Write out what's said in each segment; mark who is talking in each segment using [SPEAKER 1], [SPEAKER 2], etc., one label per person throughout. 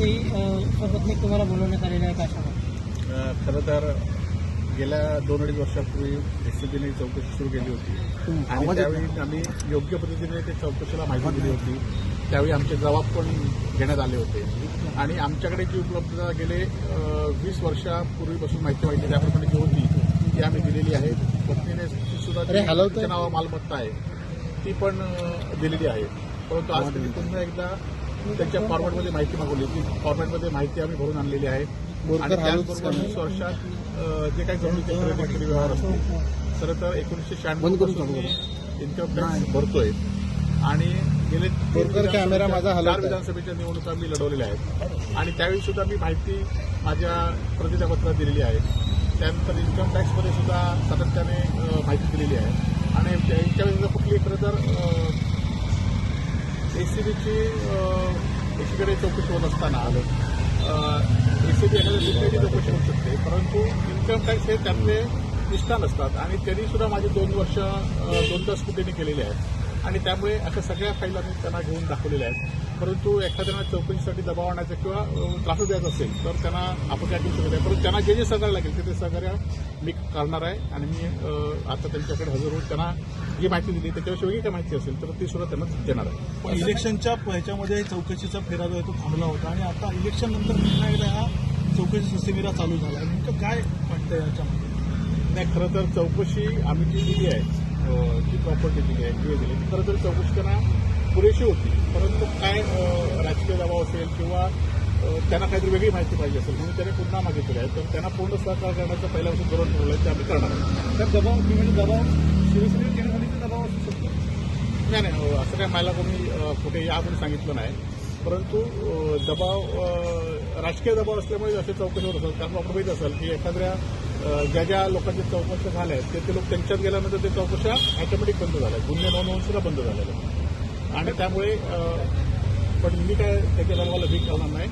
[SPEAKER 1] सपत्नीक तुम्हाला बोलवण्यात आलेलं आहे का
[SPEAKER 2] खरं तर गेल्या दोन अडीच वर्षापूर्वी एसीबीने चौकशी सुरू केली होती. आणि त्यावेळी आम्ही योग्य पद्धतीने त्या चौकशीला माहिती दिली होती. त्यावेळी आमचे जबाब पण घेण्यात आले होते. आणि आमच्याकडे जी उपलब्धता गेले वीस वर्षापूर्वीपासून माहिती माहिती त्याप्रमाणे जी होती ती आम्ही दिलेली आहे. पत्नीने सुद्धा नावावर मालमत्ता आहे. ती पण दिलेली आहे. परंतु आज पुन्हा एकदा त्यांच्या फॉर्मॅटमध्ये माहिती मागवली ती फॉर्मॅटमध्ये माहिती आम्ही भरून आणलेली आहे. आणि त्याचबरोबर वीस वर्षात जे काही जमिनीचे खरेदी व्यवहार असतील खरं तर एकोणीसशे शहाण्णव इन्कम टॅक्स भरतोय. आणि गेले
[SPEAKER 3] कॅमेरा माझा
[SPEAKER 2] विधानसभेच्या- चार विधानसभेच्या निवडणुका मी लढवलेल्या आहेत. आणि त्यावेळी सुद्धा मी माहिती माझ्या प्रतिज्ञापत्रात दिलेली आहे. त्यानंतर इन्कम टॅक्समध्ये सुद्धा सातत्याने माहिती दिलेली आहे. आणि सुद्धा कुठली खरं तर ए सी बीची एकीकडे चौकशी होत असताना एसीबी एखाद्या दुसऱ्याची चौकशी होऊ शकते. परंतु इन्कम टॅक्स हे त्यातले निष्ठान असतात आणि त्यांनी सुद्धा माझे दोन वर्ष दोनदा दोन तास स्कुटीने आहेत. आणि त्यामुळे अशा सगळ्या फाईल आम्ही त्यांना घेऊन दाखवलेल्या आहेत. परंतु एखाद्याला चौकशीसाठी दबाव आणायचा किंवा त्रास द्यायचा असेल तर त्यांना आपण काय करू शकत नाही परंतु त्यांना जे जे सहकार्य लागेल ते ते सहकार्य मी करणार आहे. आणि मी आता त्यांच्याकडे हजर होऊन त्यांना जी माहिती दिली त्याच्याविषयी वेगळी काय माहिती असेल तर ती सुद्धा त्यांना देणार आहे.
[SPEAKER 4] पण इलेक्शनच्या ह्याच्यामध्ये चौकशीचा फेरा जो आहे तो थांबला होता. आणि आता इलेक्शन नंतर पुन्हा एकदा हा चौकशी ससेमिरा चालू झाला. आहे नेमकं काय वाटतं याच्यामध्ये?
[SPEAKER 2] नाही खरं तर चौकशी आम्ही जी दिली आहे जी प्रॉपर्टी दिली आहे जी दिली ती खरं तर चौकशी त्यांना पुरेशी होती. परंतु काय राजकीय दबाव असेल किंवा त्यांना काहीतरी वेगळी माहिती पाहिजे असेल म्हणून त्याने पुन्हा मागितली आहे. तर त्यांना पूर्ण सहकार करण्याचं पहिल्यापासून धोरण ठरवलं आहे ते आम्ही करणार आहोत.
[SPEAKER 4] तर दबाव म्हणजे दबाव शिवसेनेवर घेण्यासाठी दबाव असू शकतो?
[SPEAKER 2] नाही नाही हो, असं काय मला कोणी कुठे या आपण सांगितलं नाही. परंतु दबाव राजकीय दबाव असल्यामुळे असे चौकशी होत असेल कारण आपण माहीत असेल की एखाद्या ज्या ज्या लोकांच्या चौकशा झाल्या आहेत ते ते लोक त्यांच्यात गेल्यानंतर ते चौकशा ऑटोमॅटिक बंद झाल्या गुन्हे नोंदवून सुद्धा बंद झालेल्या आणि त्यामुळे पण मी काय त्याच्या दबावाला भीक घालणार नाही.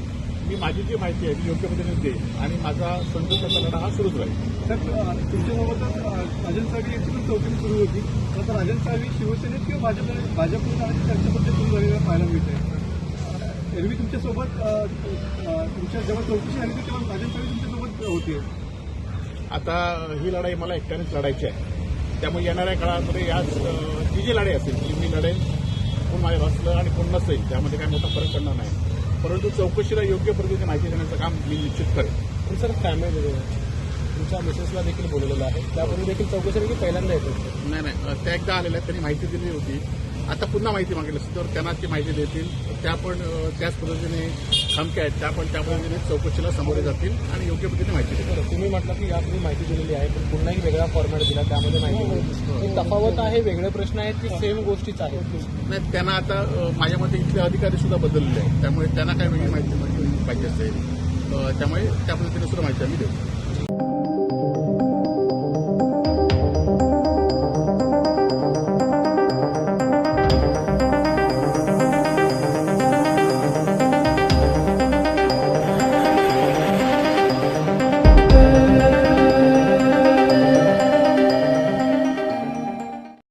[SPEAKER 2] मी माझी जी माहिती आहे ती योग्य पद्धतीने देईन. आणि माझा संघर्षाचा लढा हा सुरूच राहील.
[SPEAKER 4] तर तुमच्यासोबतच राजन साळवी यांची पण चौकशी सुरू होती. तर राजन साळवी शिवसेनेत किंवा भाजप भाजपमध्ये जाण्याची सुरू झालेल्या पाहायला मिळते. एरवी तुमच्यासोबत तुमच्या जेव्हा चौकशी झाली तेव्हा राजन साळवी तुमच्यासोबत होती.
[SPEAKER 2] आता ही लढाई मला एकट्यानेच लढायची आहे. त्यामुळे येणाऱ्या काळामध्ये याच अ, जी जी लढाई असेल ती मी लढेन कोण माझ्या असलं आणि कोण नसेल त्यामध्ये काही मोठा फरक पडणार नाही. परंतु चौकशीला योग्य पद्धतीने माहिती देण्याचं काम मी निश्चित करेन.
[SPEAKER 3] सर फॅमिली तुमच्या मिसेसला देखील बोलवलेलं आहे. त्यापूर्वी देखील चौकशी की पहिल्यांदा येतो
[SPEAKER 2] नाही नाही. त्या एकदा आलेल्या आहेत त्यांनी माहिती दिली होती. आता पुन्हा माहिती मागितली असती तर त्यांना ती माहिती देतील. त्या पण त्याच पद्धतीने खमक्या आहेत. त्या पण त्या पद्धतीने चौकशीला सामोरे जातील आणि योग्य पद्धतीने माहिती देतील.
[SPEAKER 3] तुम्ही म्हटलं की यापूर्वी माहिती दिलेली आहे पण पुन्हा एक वेगळा फॉर्मॅट दिला त्यामध्ये माहिती दिली. ही तफावत आहे वेगळे प्रश्न आहेत की सेम गोष्टीच आहेत?
[SPEAKER 2] नाही त्यांना आता माझ्या मते इथले अधिकारी सुद्धा बदललेले आहेत. त्यामुळे त्यांना काय वेगळी माहिती माहिती पाहिजे असेल. त्यामुळे त्या पद्धतीने सुद्धा माहिती